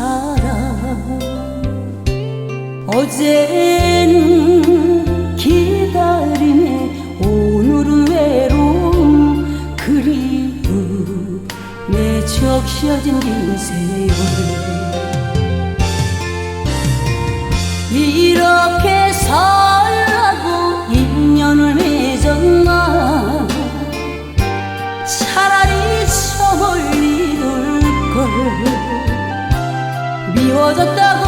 사람 어제는 기다림에 오늘은 외로움 그리움에 적셔진 긴 세월 이렇게 살 미워졌다고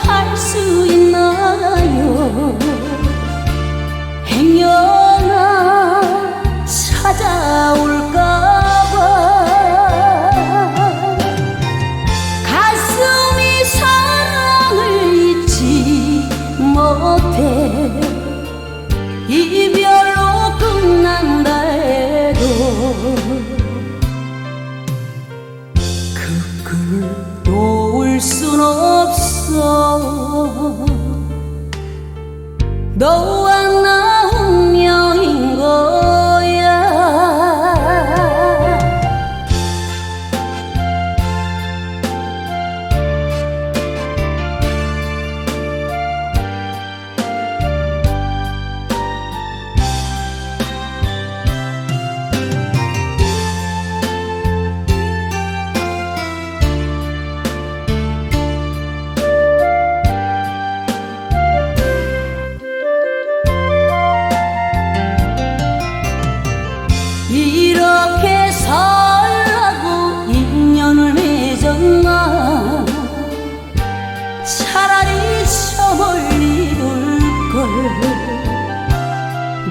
갈 수 있나요? 행여나 찾아올까봐. 가슴이 사랑을 잊지 못해. 이별로 끝난다 해도 그순 없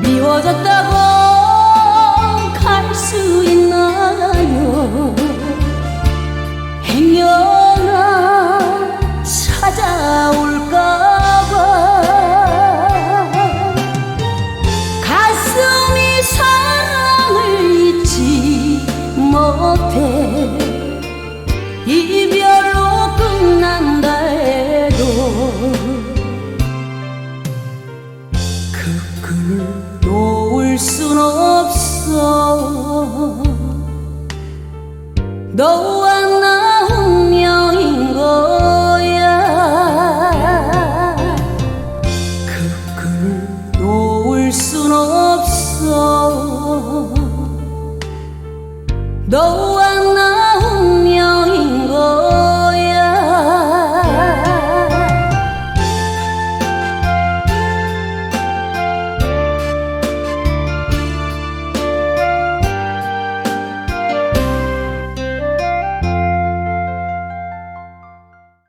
미워졌다고 갈 수 있나요 그글 놓을 순 없어. 너와 나 운명인 거야. 그글 놓을 순 없어. 너와